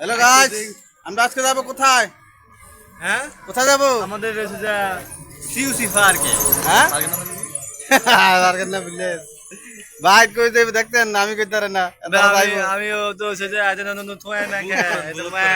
Hello guys আমরা আজকে যাব কোথায়? হ্যাঁ? কোথায় যাব? আমাদের রয়েছে যা সিউসি পার্কে হ্যাঁ? পার্কের নাম ভিলেজ ভাই কই দেবে দেখতেন আমি কইতে পারে না। আমিও তো সেটা আজ নতুন থোয়া না মে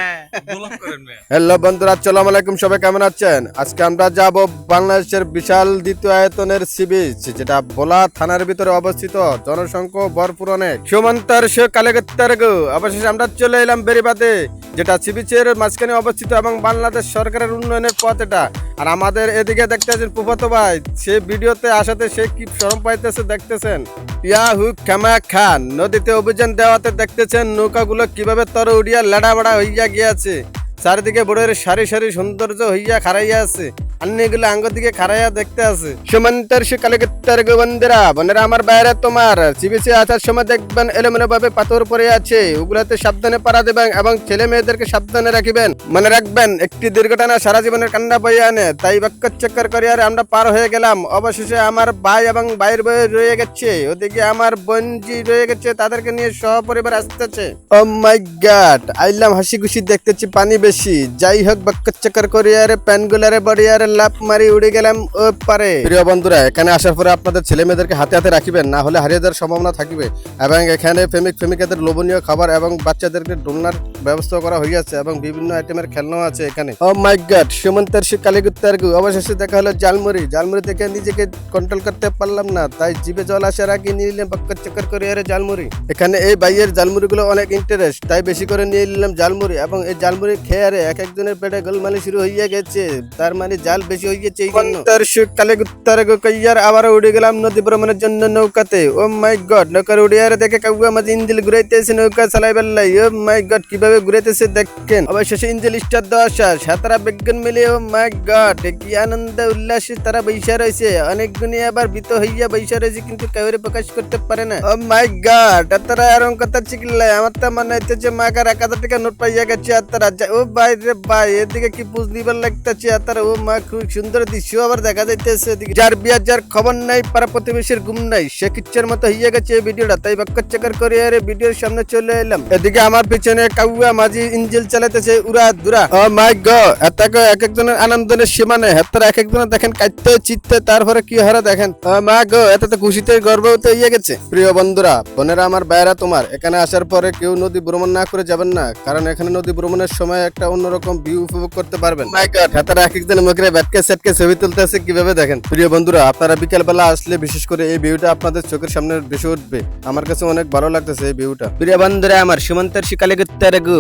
হ্যালো বন্ধুরা আসসালামু আলাইকুম সবাই কেমন আছেন? আজকে আমরা যাব বাংলাদেশের বিশাল দ্বিতীয় আয়তনের সি বিচ যেটা ভোলা থানার ভিতরে অবস্থিত। জনসংখ্যা ভরপুর অনেক। সীমান্তার সে কালেগত্তার গো। অবশেষে আমরা চলে এলাম বেরিবাদে যেটা সি বিচের মাঝখানে অবস্থিত এবং বাংলাদেশ সরকারের উন্নয়নের পথ এটা। আর আমাদের এদিকে দেখতেছেন পুফাতো ভাই সে ভিডিওতে আসাতে সে কি শরম পাইতেছে দেখতেছেন? ইয়াহু খামা খান, নদীতে অভিযান দেওয়াতে দেখতেছেন নৌকাগুলো কীভাবে তর উড়িয়া লেড়া বেড়া হইয়া গিয়াছে। চারিদিকে বড়ের সারি সারি সৌন্দর্য হইয়া খারাইয়া আছে। আন্নিগুলো আঙ্গ দিকে খারাইয়া দেখতে আছে। সীমান্তের সে কালেকত্তার গোবন্দেরা বোনেরা আমার বাইরে তোমার। সিবিসি আসার সময় দেখবেন এলোমেলো ভাবে পাথর পড়ে আছে। ওগুলাতে সাবধানে পারা দেবেন এবং ছেলে মেয়েদেরকে সাবধানে রাখিবেন। মনে রাখবেন, একটি দুর্ঘটনা সারা জীবনের কান্না বইয়ে আনে। তাই বাক্য চক্কর করে আর আমরা পার হয়ে গেলাম। অবশেষে আমার ভাই এবং ভাইয়ের বই রয়ে গেছে। ওদিকে আমার বোন বোনজি রয়ে গেছে, তাদেরকে নিয়ে সহপরিবার আসতেছে। ও মাই গড, আইলাম হাসি খুশি দেখতেছি পানি বেশি। যাই হোক বাক্য চক্কর করে আরে প্যানগুলারে বডি আরে লাভ মারি উড়ে গেলাম, ও পারে। প্রিয় বন্ধুরা, এখানে আসার পরে আপনাদের ছেলে মেয়েদেরকে হাতে হাতে রাখিবেন, না হলে হারিয়ে যাওয়ার সম্ভাবনা থাকবে। এবং এখানে প্রেমিক প্রেমিকাদের লোভনীয় খাবার এবং বাচ্চাদেরকে ডোলনার ব্যবস্থা করা হইয়াছে এবং বিভিন্ন আইটেমের খেলনাও আছে এখানে। ও মাই গড সীমান্তের সে কালীগুত্তার অবশেষে দেখা হলো জালমুড়ি। জালমুড়ি থেকে নিজেকে কন্ট্রোল করতে পারলাম না, তাই জিভে জল আসার আগে নিয়ে নিলাম বাক্কর চক্কর করে আরে জালমুড়ি। এখানে এই বাইয়ের জালমুড়িগুলো অনেক ইন্টারেস্ট তাই বেশি করে নিয়ে নিলাম জালমুড়ি। এবং এই জালমুড়ি খেয়ে আরে এক একজনের পেটে গোলমালি শুরু হইয়া গেছে। তার মানে জাল বেশি হয়ে গেছে তার সুখ কালে গুত্তার গো কইয়ার আবার উড়ে গেলাম নদী ভ্রমণের জন্য নৌকাতে। ও মাই গড, নৌকার উড়িয়ারে দেখে কাউয়া মাঝে ইঞ্জিল ঘুরাইতেছে, নৌকা চালাই বেল্লাই। ও মাই গড, কীভাবে ঘুরাইতেছে দেখেন। অবশেষে ইঞ্জিল স্টার শেষ। সাতারা বিজ্ঞান মিলে ও মাই গড, কি আনন্দ, উল্লাসে তারা বৈশা রয়েছে। অনেক গুণে আবার ভীত হইয়া বৈশা রয়েছে, কিন্তু কাউরে প্রকাশ করতে পারে না। ও মাই গড তারা এরকম কথা চিকিল্লাই আমার তো মনে হইতেছে মাকার এক হাজার টাকা নোট পাইয়া গেছে আর তারা ও ভাই রে ভাই, এদিকে কি বুঝ দিবার লাগতেছে আর তারা ও মা খুব সুন্দর দৃশ্য আবার দেখা যাইতেছে যার বিয়ার যার খবর নাই, পাড়া প্রতিবেশীর ঘুম নাই, সে কিচ্ছের মতো হইয়া গেছে ভিডিওটা। তাই বাক্য চেকার করে ভিডিওর সামনে চলে এলাম। এদিকে আমার পিছনে কাউয়া মাঝি ইঞ্জিল চালাইতেছে উড়া দুরা। ও মাই গ এতকে এক একজনের আনন্দের সীমা নেই। হাতারা এক একজনের দেখেন কাইতে চিত্তে, তারপরে কি হারা দেখেন? ও মা গো এত তো খুশিতে গর্বতে হইয়া গেছে। প্রিয় বন্ধুরা, বোনেরা আমার বাইরা তোমার, এখানে আসার পরে কেউ নদী ভ্রমণ না করে যাবেন না, কারণ এখানে নদী ভ্রমণের সময় একটা অন্যরকম ভিউ উপভোগ করতে পারবেন। মাই গড, হাতারা এক একজনের মুখে ব্যাটকে, সেটকে ছবি তুলতেছে কীভাবে দেখেন? প্রিয় বন্ধুরা, আপনারা বিকেল বেলা আসলে বিশেষ করে এই ভিউটা আপনাদের চোখের সামনে ভেসে উঠবে। আমার কাছে অনেক ভালো লাগতেছে এই ভিউটা। প্রিয় বন্ধুরা, আমার সীমান্তের শিকালে গুত্তারে গু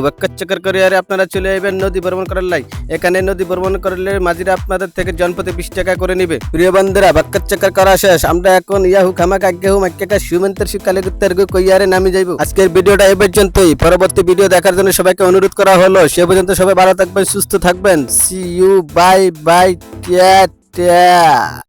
করে আরে আপনারা চলে আসবেন নদী ভ্রমণ করার লাই। এখানে নদী ভ্রমণ করলে মাঝিরা আপনাদের থেকে জনপতি বিশ টাকা করে নিবে। প্রিয় বন্ধুরা বাক্কাচকর করা শেষ। আমরা এখন ইয়াহু খামাক আগে হু মাক্কাকা সীমান্তের শিকালে গুত্তারে গু কইয়ারে নামি যাইব। আজকের ভিডিওটা এই পর্যন্তই। পরবর্তী ভিডিও দেখার জন্য সবাইকে অনুরোধ করা হলো। সে পর্যন্ত সবাই ভালো থাকবেন, সুস্থ থাকবেন। See you bye bye by টিয়া টিয়া